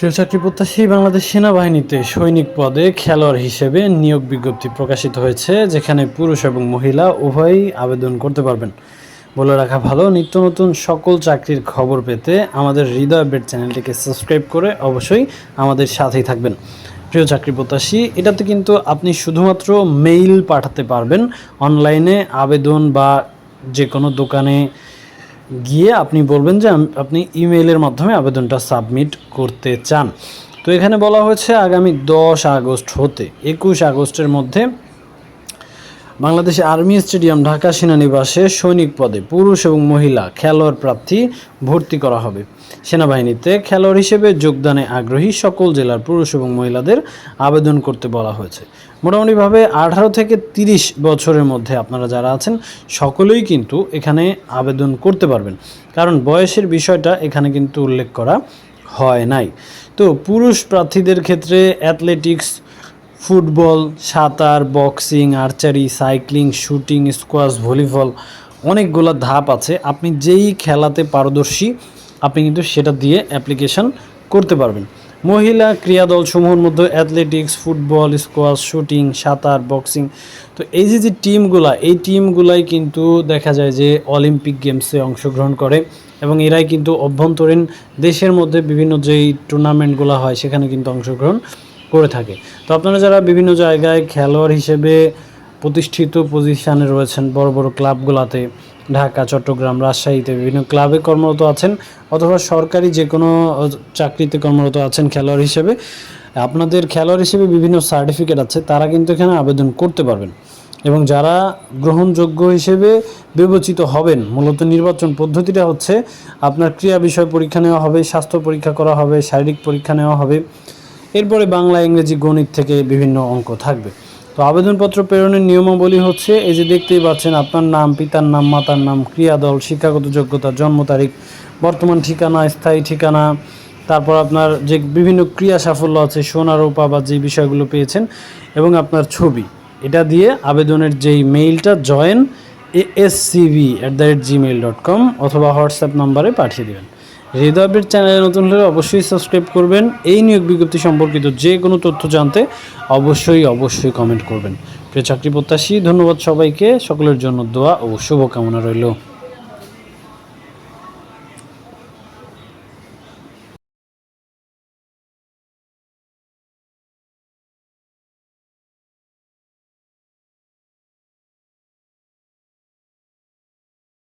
প্রিয় চাকরি প্রত্যাশী বাংলাদেশ সেনাবাহিনীতে সৈনিক পদে খেলোয়াড় হিসেবে নিয়োগ বিজ্ঞপ্তি প্রকাশিত হয়েছে, যেখানে পুরুষ এবং মহিলা উভয়ই আবেদন করতে পারবেন। বলে রাখা ভালো, নিত্য নতুন সকল চাকরির খবর পেতে আমাদের হৃদয় বেড চ্যানেলটিকে সাবস্ক্রাইব করে অবশ্যই আমাদের সাথেই থাকবেন। প্রিয় চাকরি প্রত্যাশী, এটাতে কিন্তু আপনি শুধুমাত্র মেইল পাঠাতে পারবেন। অনলাইনে আবেদন বা যে কোনো দোকানে গিয়ে আপনি বলবেন যে আপনি ইমেলের মাধ্যমে আবেদনটা সাবমিট করতে চান। তো এখানে বলা হয়েছে আগামী দশ আগস্ট হতে, একুশ আগস্টের মধ্যে বাংলাদেশ আর্মি স্টেডিয়াম ঢাকা সেনানিবাসে সৈনিক পদে পুরুষ এবং মহিলা খেলোয়াড় প্রার্থী ভর্তি করা হবে। সেনাবাহিনীতে খেলোয়াড় হিসেবে যোগদানে আগ্রহী সকল জেলার পুরুষ এবং মহিলাদের আবেদন করতে বলা হয়েছে। মোটামুটিভাবে আঠারো থেকে তিরিশ বছরের মধ্যে আপনারা যারা আছেন, সকলেই কিন্তু এখানে আবেদন করতে পারবেন। কারণ বয়সের বিষয়টা এখানে কিন্তু উল্লেখ করা হয় নাই। তো পুরুষ প্রার্থীদের ক্ষেত্রে অ্যাথলেটিক্স ফুটবল, সাঁতার, boxing, archery, cycling, shooting, squash, volleyball অনেকগুলো ধাপ আছে। আপনি যেই খেলাতে পারদর্শী, আপনি কিন্তু সেটা দিয়ে অ্যাপ্লিকেশন করতে পারবেন। মহিলা ক্রীড়াদল সমূহের মধ্যে অ্যাথলেটিক্স ফুটবল স্কোয়াশ শুটিং সাঁতার বক্সিং তো এই যে যে টিমগুলা এই টিমগুলাই কিন্তু দেখা যায় যে অলিম্পিক গেমসে অংশগ্রহণ করে এবং এরাই কিন্তু অভ্যন্তরীণ দেশের মধ্যে বিভিন্ন যেই টুর্নামেন্টগুলো হয়, সেখানে কিন্তু অংশগ্রহণ করে থাকে। তো আপনারা যারা বিভিন্ন জায়গায় খেলোয়াড় হিসেবে প্রতিষ্ঠিত পজিশানে রয়েছেন, বড় বড় ক্লাবগুলোতে, ঢাকা, চট্টগ্রাম, রাজশাহীতে বিভিন্ন ক্লাবে কর্মরত আছেন অথবা সরকারি যে কোনো চাকরিতে কর্মরত আছেন খেলোয়াড় হিসেবে, আপনাদের খেলোয়াড় হিসেবে বিভিন্ন সার্টিফিকেট আছে, তারা কিন্তু এখানে আবেদন করতে পারবেন। এবং যারা গ্রহণযোগ্য হিসেবে বিবেচিত হবেন, মূলত নির্বাচন পদ্ধতিটা হচ্ছে আপনার ক্রিয়া বিষয় পরীক্ষা নেওয়া হবে, স্বাস্থ্য পরীক্ষা করা হবে, শারীরিক পরীক্ষা নেওয়া হবে। এরপরে বাংলা, ইংরেজি, গণিত থেকে বিভিন্ন অঙ্ক থাকবে। তো আবেদনপত্র প্রেরণের নিয়মাবলী হচ্ছে, এই যে দেখতেই পাচ্ছেন আপনার নাম, পিতার নাম, মাতার নাম, ক্রিয়াদল, শিক্ষাগত যোগ্যতা, জন্ম তারিখ, বর্তমান ঠিকানা, স্থায়ী ঠিকানা, তারপর আপনার যে বিভিন্ন ক্রিয়া সাফল্য আছে সোনা রূপা বা যে বিষয়গুলো পেয়েছেন, এবং আপনার ছবি। এটা দিয়ে আবেদনের যেই মেইলটা join ASCB at the rate Gmail dot com অথবা হোয়াটসঅ্যাপ নাম্বারে পাঠিয়ে দেবেন। হৃদয় আপডেট চ্যানেলে নতুন হলে অবশ্যই সাবস্ক্রাইব করবেন। এই নিয়োগ বিজ্ঞপ্তি সম্পর্কিত যে কোনো তথ্য জানতে অবশ্যই অবশ্যই কমেন্ট করবেন। প্রিয় চাকরি প্রত্যাশী, ধন্যবাদ সবাইকে। সকলের জন্য দোয়া ও শুভকামনা রইল।